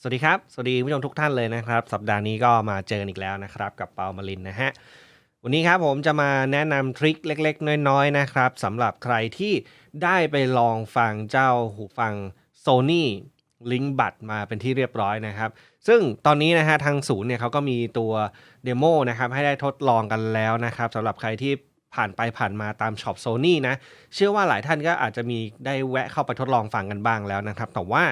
สวัสดีครับ สวัสดีผู้ชมทุกท่านเลยนะครับ สัปดาห์นี้ก็มาเจอกันอีกแล้วนะครับ กับเปามาลินนะฮะ วันนี้ครับผมจะมาแนะนำทริคเล็กๆ น้อยๆนะครับสำหรับใครที่ได้ไปลองฟังเจ้าหูฟัง Sony Link บัตมาเป็นที่เรียบร้อยนะครับ ซึ่งตอนนี้นะฮะทางศูนย์เนี่ยเขาก็มีตัวเดโมนะครับให้ได้ทดลองกันแล้วนะครับสำหรับใครที่ผ่านไปผ่านมาตามช็อป Sony นะ เชื่อว่าหลายท่านก็อาจจะมีได้แวะเข้าไปทดลองฟังกันบ้างแล้วนะครับ แต่ว่า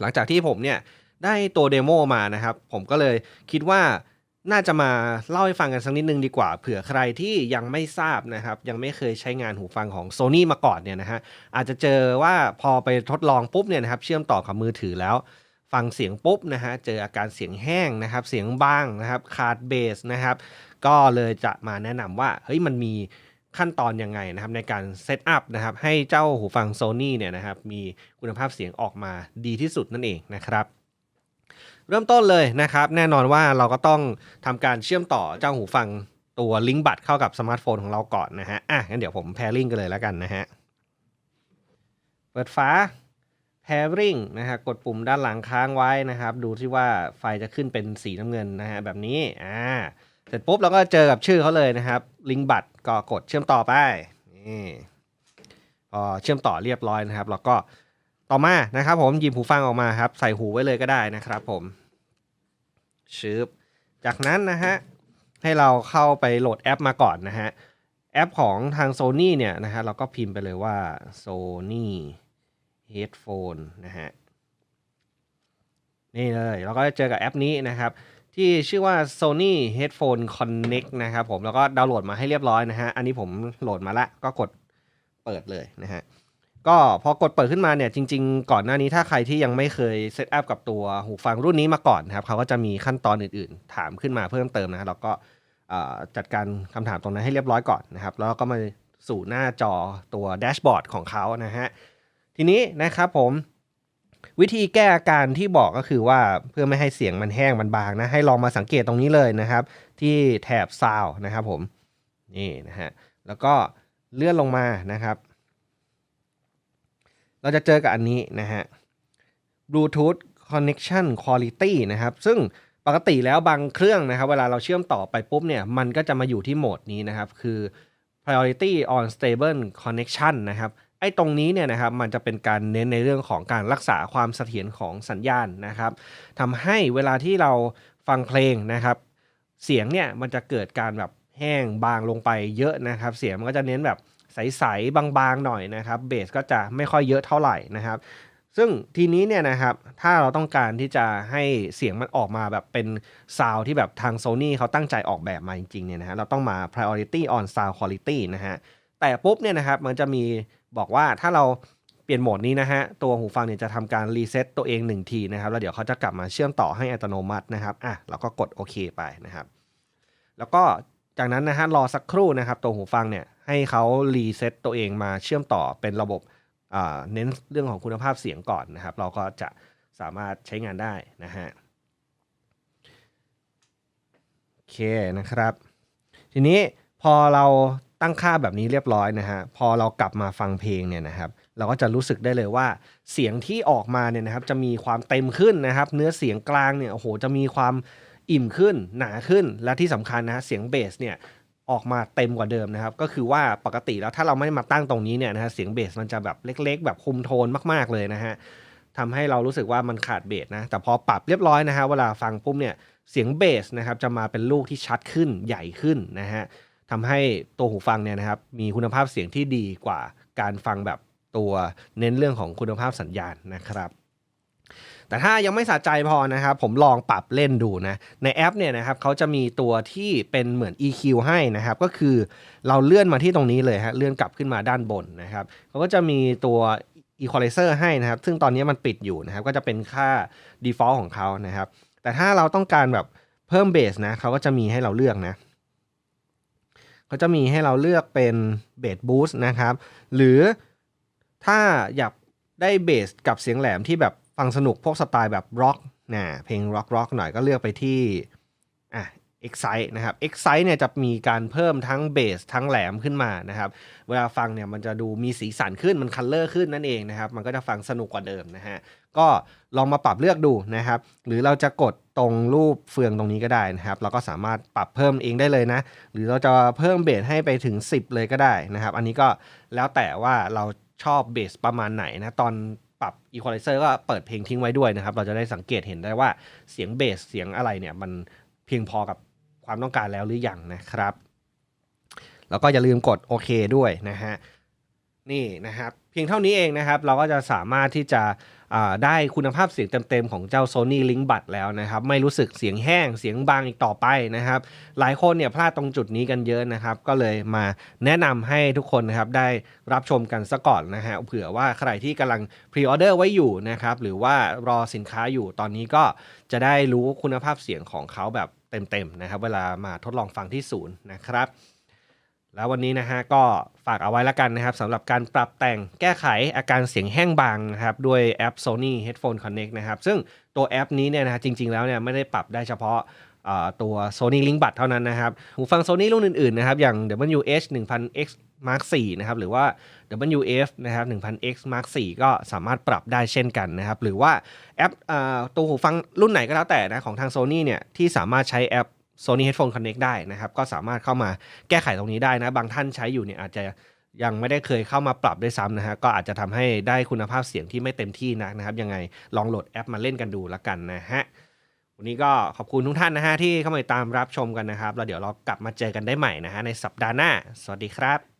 หลังจากที่ผมเนี่ยได้ตัวเดโมมานะครับ ผมก็เลยคิดว่าน่าจะมาเล่าให้ฟังกันสักนิดนึงดีกว่าเผื่อใครที่ยังไม่ทราบนะครับ ยังไม่เคยใช้งานหูฟังของ Sony มาก่อนเนี่ยนะฮะอาจจะเจอว่าพอไปทดลองปุ๊บเนี่ยนะครับเชื่อมต่อกับมือถือแล้ว ฟังเสียงปุ๊บนะฮะเจออาการเสียงแห้งนะครับ เสียงบ้างนะครับขาดเบสนะครับ ก็เลยจะมาแนะนำว่าเฮ้ยมันมี ขั้นตอนยังไงนะครับในการเซตอัพนะครับให้เจ้าหูฟัง Sony เนี่ยนะครับมีคุณภาพเสียงออกมาดีที่สุดนั่นเองนะครับเริ่มต้นเลยนะครับ แน่นอนว่าเราก็ต้องทำการเชื่อมต่อเจ้าหูฟังตัวลิงก์บัตรเข้ากับสมาร์ทโฟนของเราก่อนนะฮะอะงั้นเดี๋ยวผมแพริงกันเลยแล้วกันนะฮะเปิดฟ้า pairing นะฮะกดปุ่มด้านหลังค้างไว้นะครับ ดูที่ว่าไฟจะขึ้นเป็นสีน้ำเงินนะฮะแบบนี้อ่า เสร็จปุ๊บเราก็เจอกับชื่อเขาเลยนะครับ ลิงก์บัตรก็กดเชื่อมต่อไปนี่พอเชื่อมต่อเรียบร้อยนะครับ แล้วก็ต่อมานะครับผมหยิบหูฟังออกมาครับ ใส่หูไว้เลยก็ได้นะครับผมชืบจากนั้นนะฮะให้เราเข้าไปโหลดแอปมาก่อนนะฮะแอปของทาง Sony เนี่ยนะฮะเราก็พิมพ์ไปเลยว่า Sony Headphone นะฮะนี่เลยเราก็จะเจอกับแอปนี้นะครับ ที่ชื่อว่า Sony Headphone Connect นะครับผมแล้วก็ดาวน์โหลดมาให้เรียบร้อยนะฮะ อันนี้ผมโหลดมาละก็กดเปิดเลยนะฮะ ก็พอกดเปิดขึ้นมาเนี่ยจริง ๆ ก่อนหน้านี้ถ้าใครที่ยังไม่เคยเซตอัพกับตัวหูฟังรุ่นนี้มาก่อนนะครับเขาก็จะมีขั้นตอนอื่นๆ ถามขึ้นมาเพิ่มเติมนะฮะแล้วก็จัดการคำถามตรงนั้นให้เรียบร้อยก่อนนะครับ แล้วก็มาสู่หน้าจอตัวแดชบอร์ดของเขานะฮะทีนี้นะครับผม วิธีแก้อาการที่บอกก็คือว่าเพื่อไม่ให้เสียงมันแห้งมันบางนะ ให้ลองมาสังเกตตรงนี้เลยนะครับ ที่แถบซาวนะครับผมนี่นะฮะแล้วก็เลื่อนลงมานะครับ เราจะเจอกับอันนี้นะฮะ Bluetooth Connection Quality นะครับ ซึ่งปกติแล้วบางเครื่องนะครับ เวลาเราเชื่อมต่อไปปุ๊บเนี่ย มันก็จะมาอยู่ที่โหมดนี้นะครับ คือ Priority on Stable Connection นะครับ ไอ้ตรงนี้เนี่ยนะครับมันจะเป็นการเน้นในเรื่องของการรักษาความเสถียรของสัญญาณนะครับทำให้เวลาที่เราฟังเพลงนะครับ เสียงเนี่ยมันจะเกิดการแบบแห้งบางลงไปเยอะนะครับ เสียงมันก็จะเน้นแบบใสๆบางๆหน่อยนะครับเบสก็จะไม่ค่อยเยอะเท่าไหร่นะครับซึ่งทีนี้เนี่ยนะครับถ้าเราต้องการที่จะให้เสียงมันออกมาแบบเป็นซาวที่แบบทาง Sony เขาตั้งใจออกแบบมาจริงๆเนี่ยนะฮะเราต้องมา priority on sound quality นะฮะ แต่ปุ๊บเนี่ยนะครับมันจะมีบอกว่าถ้าเราเปลี่ยนโหมดนี้นะฮะตัวหูฟังเนี่ยจะทำการรีเซ็ตตัวเอง1ทีนะครับแล้วเดี๋ยวเขาจะกลับมาเชื่อมต่อให้อัตโนมัตินะครับอะเราก็กดโอเคไปนะครับ แล้วก็จากนั้นนะฮะรอสักครู่นะครับตัวหูฟังเนี่ยให้เขารีเซ็ตตัวเองมาเชื่อมต่อเป็นระบบเน้นเรื่องของคุณภาพเสียงก่อนนะครับ เราก็จะสามารถใช้งานได้นะฮะโอเคนะครับ ทีนี้พอเรา ตั้งค่าแบบนี้เรียบร้อยนะฮะพอเรากลับมาฟังเพลงเนี่ยนะครับเราก็จะรู้สึกได้เลยว่าเสียงที่ออกมาเนี่ยนะครับจะมีความเต็มขึ้นนะครับ เนื้อเสียงกลางเนี่ยโอ้โหจะมีความอิ่มขึ้นหนาขึ้นและที่สำคัญนะฮะเสียงเบสเนี่ยออกมาเต็มกว่าเดิมนะครับ ก็คือว่าปกติแล้วถ้าเราไม่มาตั้งตรงนี้เนี่ยนะฮะเสียงเบสมันจะแบบเล็ก ๆ แบบคุมโทนมากๆเลยนะฮะทำให้เรารู้สึกว่ามันขาดเบสนะแต่พอปรับเรียบร้อยนะฮะเวลาฟังปุ๊บเนี่ยเสียงเบสนะครับจะมาเป็นลูกที่ชัดขึ้นใหญ่ขึ้นนะฮะ ทำให้ตัวหูฟังเนี่ยนะครับมีคุณภาพเสียงที่ดีกว่าการฟังแบบตัวเน้นเรื่องของคุณภาพสัญญาณนะครับ แต่ถ้ายังไม่สะใจพอนะครับ ผมลองปรับเล่นดูนะ ในแอปเนี่ยนะครับเขาจะมีตัวที่เป็นเหมือน EQ ให้นะครับ ก็คือเราเลื่อนมาที่ตรงนี้เลยฮะเลื่อนกลับขึ้นมาด้านบนนะครับเขาก็จะมีตัว Equalizer ให้นะครับ ซึ่งตอนนี้มันปิดอยู่นะครับ ก็จะเป็นค่า default ของเขานะครับ แต่ถ้าเราต้องการแบบเพิ่มเบสนะเขาก็จะมีให้เราเลือกนะ เขาจะมีให้เราเลือกเป็นเบสบูสต์นะครับ หรือถ้าอยากได้เบสกับเสียงแหลมที่แบบฟังสนุกพวกสไตล์แบบร็อกนะเพลงร็อกร็อกหน่อยก็เลือกไปที่อะ Excite นะครับ Excite เนี่ยจะมีการเพิ่มทั้งเบสทั้งแหลมขึ้นมานะครับ เวลาฟังเนี่ยมันจะดูมีสีสันขึ้นมันคัลเลอร์ขึ้นนั่นเองนะครับ มันก็จะฟังสนุกกว่าเดิมนะฮะ ก็ลองมาปรับเลือกดูนะครับ หรือเราจะกดตรงรูปเฟืองตรงนี้ก็ได้นะครับ เราก็สามารถปรับเพิ่มเองได้เลยนะ หรือเราจะเพิ่มเบสให้ไปถึง 10 เลยก็ได้นะครับ อันนี้ก็แล้วแต่ว่าเราชอบเบสประมาณไหนนะ ตอนปรับ Equalizer ก็เปิดเพลงทิ้งไว้ด้วยนะครับ เราจะได้สังเกตเห็นได้ว่าเสียงเบสเสียงอะไรเนี่ยมันเพียงพอกับ ความต้องการแล้วหรือยังนะครับ แล้วก็อย่าลืมกดโอเคด้วยนะฮะนี่นะครับเพียงเท่านี้เองนะครับ เราก็จะสามารถที่จะได้คุณภาพเสียงเต็มๆ ของเจ้า Sony Link Bud แล้วนะครับ ไม่รู้สึกเสียงแห้งเสียงบางอีกต่อไปนะครับ หลายคนเนี่ยพลาดตรงจุดนี้กันเยอะนะครับ ก็เลยมาแนะนำให้ทุกคนนะครับได้รับชมกันซะก่อนนะฮะเผื่อว่าใครที่กำลังพรีออเดอร์ไว้อยู่นะครับ หรือว่ารอสินค้าอยู่ตอนนี้ก็จะได้รู้คุณภาพเสียงของเขาแบบ เต็มๆนะครับ เวลามาทดลองฟังที่ศูนย์นะครับ แล้ววันนี้นะฮะก็ฝากเอาไว้แล้วกันนะครับสำหรับการปรับแต่งแก้ไขอาการเสียงแห้งบางนะครับด้วยแอป Sony Headphone Connect นะครับ ซึ่งตัวแอปนี้เนี่ยนะฮะจริงๆแล้วเนี่ยไม่ได้ปรับได้เฉพาะ ตัว Sony Link Bud เท่านั้นนะครับ หูฟัง Sony รุ่นอื่นๆนะครับอย่าง WH 1000X Mark 4นะครับหรือว่า WF นะครับ 1000X Mark 4ก็สามารถปรับได้เช่นกันนะครับ หรือว่าแอปอตัวหูฟังรุ่นไหนก็แล้วแต่นะของทาง Sony เนี่ยที่สามารถใช้แอป Sony Headphone Connect ได้นะครับ ก็สามารถเข้ามาแก้ไขตรงนี้ได้นะ บางท่านใช้อยู่เนี่ยอาจจะยังไม่ได้เคยเข้ามาปรับด้วยซ้ำนะฮะก็อาจจะทำให้ได้คุณภาพเสียงที่ไม่เต็มที่นักนะครับ ยังไงลองโหลดแอปมาเล่นกันดูละกันนะฮะ วันนี้ก็ขอบคุณทุกท่านนะฮะที่เข้ามาตามรับชมกันนะครับ แล้วเดี๋ยวเรากลับมาเจอกันได้ใหม่นะฮะในสัปดาห์หน้า สวัสดีครับ